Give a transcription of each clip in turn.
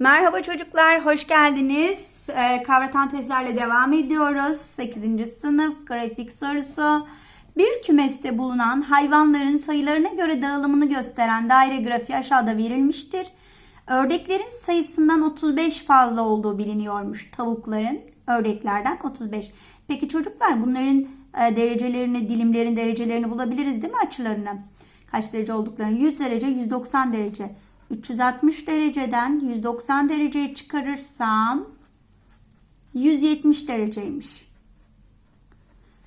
Merhaba çocuklar, hoş geldiniz. Ee, kavratan testlerle devam ediyoruz. 8. sınıf grafik sorusu. Bir kümeste bulunan hayvanların sayılarına göre dağılımını gösteren daire grafiği aşağıda verilmiştir. Ördeklerin sayısından 35 fazla olduğu biliniyormuş. Tavukların ördeklerden 35. Peki çocuklar bunların e, derecelerini, dilimlerin derecelerini bulabiliriz değil mi açılarını? Kaç derece olduklarını? 100 derece, 190 derece. 360 dereceden 190 dereceye çıkarırsam 170 dereceymiş.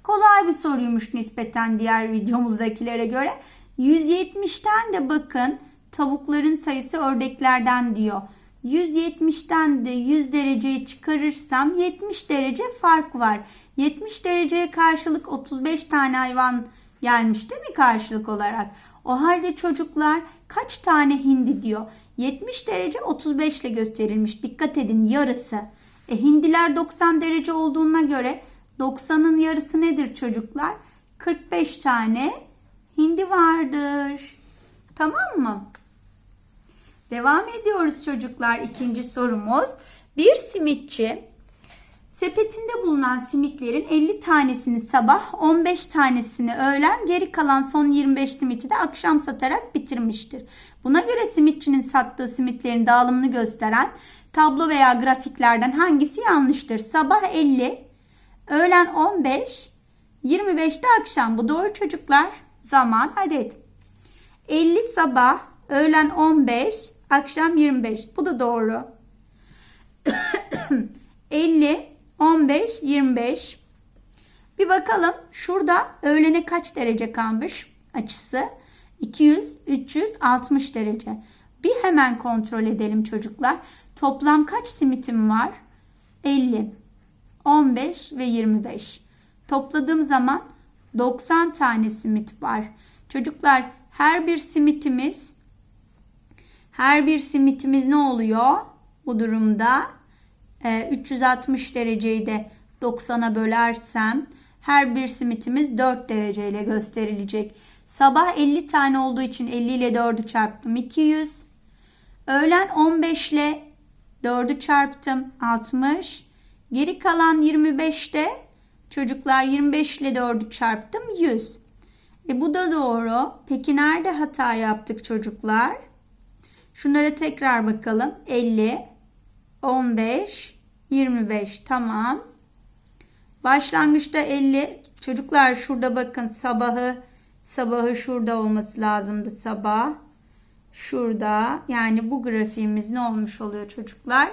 Kolay bir soruymuş nispeten diğer videomuzdakilere göre. 170'ten de bakın tavukların sayısı ördeklerden diyor. 170'ten de 100 dereceye çıkarırsam 70 derece fark var. 70 dereceye karşılık 35 tane hayvan gelmiş değil mi karşılık olarak? O halde çocuklar kaç tane hindi diyor. 70 derece 35 ile gösterilmiş. Dikkat edin yarısı. E, hindiler 90 derece olduğuna göre 90'ın yarısı nedir çocuklar? 45 tane hindi vardır. Tamam mı? Devam ediyoruz çocuklar. İkinci sorumuz. Bir simitçi sepetinde bulunan simitlerin 50 tanesini sabah, 15 tanesini öğlen, geri kalan son 25 simiti de akşam satarak bitirmiştir. Buna göre simitçinin sattığı simitlerin dağılımını gösteren tablo veya grafiklerden hangisi yanlıştır? Sabah 50, öğlen 15, 25 de akşam. Bu doğru çocuklar. Zaman adet. 50 sabah, öğlen 15, akşam 25. Bu da doğru. 50, 15, 25. Bir bakalım şurada öğlene kaç derece kalmış açısı? 200, 360 derece. Bir hemen kontrol edelim çocuklar. Toplam kaç simitim var? 50, 15 ve 25. Topladığım zaman 90 tane simit var. Çocuklar her bir simitimiz her bir simitimiz ne oluyor? Bu durumda 360 dereceyi de 90'a bölersem her bir simitimiz 4 dereceyle gösterilecek. Sabah 50 tane olduğu için 50 ile 4'ü çarptım 200. Öğlen 15 ile 4'ü çarptım 60. Geri kalan 25'te çocuklar 25 ile 4'ü çarptım 100. E bu da doğru. Peki nerede hata yaptık çocuklar? Şunlara tekrar bakalım. 50, 15, 25 tamam. Başlangıçta 50 çocuklar şurada bakın sabahı sabahı şurada olması lazımdı sabah. Şurada yani bu grafiğimiz ne olmuş oluyor çocuklar?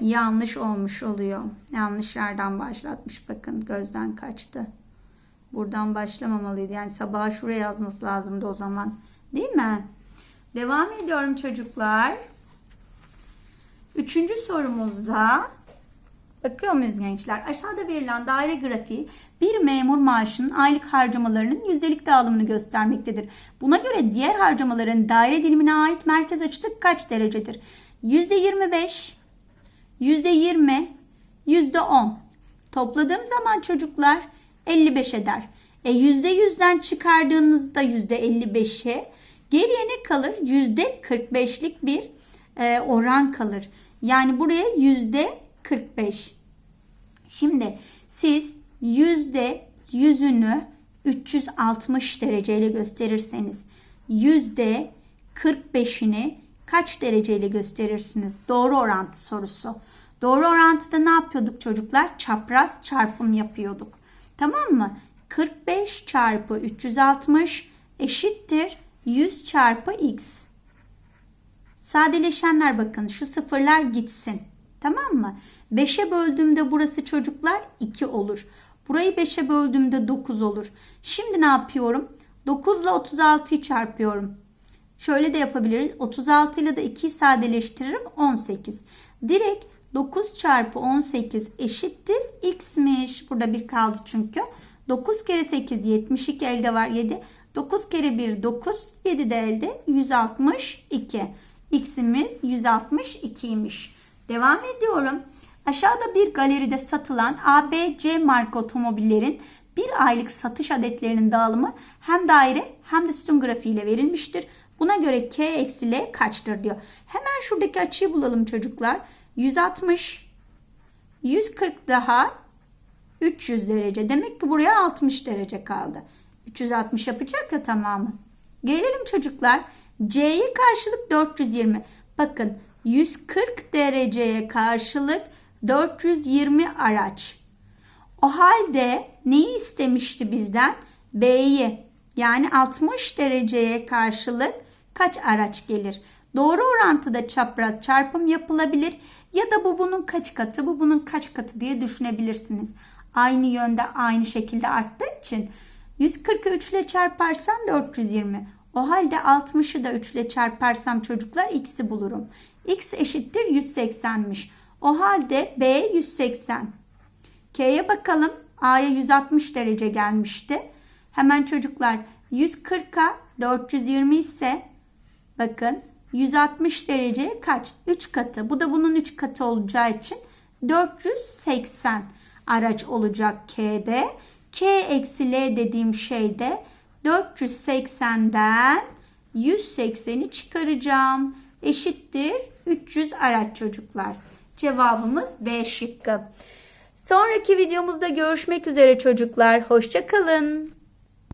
Yanlış olmuş oluyor. Yanlış yerden başlatmış bakın gözden kaçtı. Buradan başlamamalıydı. Yani sabaha şuraya yazması lazımdı o zaman. Değil mi? Devam ediyorum çocuklar. Üçüncü sorumuzda bakıyor muyuz gençler? Aşağıda verilen daire grafiği bir memur maaşının aylık harcamalarının yüzdelik dağılımını göstermektedir. Buna göre diğer harcamaların daire dilimine ait merkez açısı kaç derecedir? %25, %20, %10. Topladığım zaman çocuklar 55 eder. E %100'den çıkardığınızda %55'e geriye ne kalır? %45'lik bir e, oran kalır. Yani buraya yüzde 45. Şimdi siz yüzde yüzünü 360 dereceyle gösterirseniz yüzde 45'ini kaç dereceyle gösterirsiniz? Doğru orantı sorusu. Doğru orantıda ne yapıyorduk çocuklar? Çapraz çarpım yapıyorduk. Tamam mı? 45 çarpı 360 eşittir 100 çarpı x. Sadeleşenler bakın şu sıfırlar gitsin. Tamam mı? 5'e böldüğümde burası çocuklar 2 olur. Burayı 5'e böldüğümde 9 olur. Şimdi ne yapıyorum? 9 ile 36'yı çarpıyorum. Şöyle de yapabiliriz. 36 ile de 2'yi sadeleştiririm. 18. Direkt 9 çarpı 18 eşittir x'miş. Burada bir kaldı çünkü. 9 kere 8 72 elde var 7. 9 kere 1 9 7 de elde 162. X'imiz 162'ymiş. Devam ediyorum. Aşağıda bir galeride satılan ABC marka otomobillerin bir aylık satış adetlerinin dağılımı hem daire hem de sütun grafiğiyle verilmiştir. Buna göre K eksi L kaçtır diyor. Hemen şuradaki açıyı bulalım çocuklar. 160, 140 daha 300 derece. Demek ki buraya 60 derece kaldı. 360 yapacak ya tamamı. Gelelim çocuklar. C'ye karşılık 420. Bakın 140 dereceye karşılık 420 araç. O halde neyi istemişti bizden? B'yi. Yani 60 dereceye karşılık kaç araç gelir? Doğru orantıda çapraz çarpım yapılabilir ya da bu bunun kaç katı, bu bunun kaç katı diye düşünebilirsiniz. Aynı yönde aynı şekilde arttığı için 140'ı 3 ile çarparsam 420. O halde 60'ı da 3 ile çarparsam çocuklar x'i bulurum. x eşittir 180'miş. O halde b 180. K'ye bakalım. A'ya 160 derece gelmişti. Hemen çocuklar 140'a 420 ise bakın 160 derece kaç? 3 katı. Bu da bunun 3 katı olacağı için 480 araç olacak K'de. K eksi L dediğim şeyde 480'den 180'i çıkaracağım. Eşittir 300 araç çocuklar. Cevabımız B şıkkı. Sonraki videomuzda görüşmek üzere çocuklar. Hoşçakalın.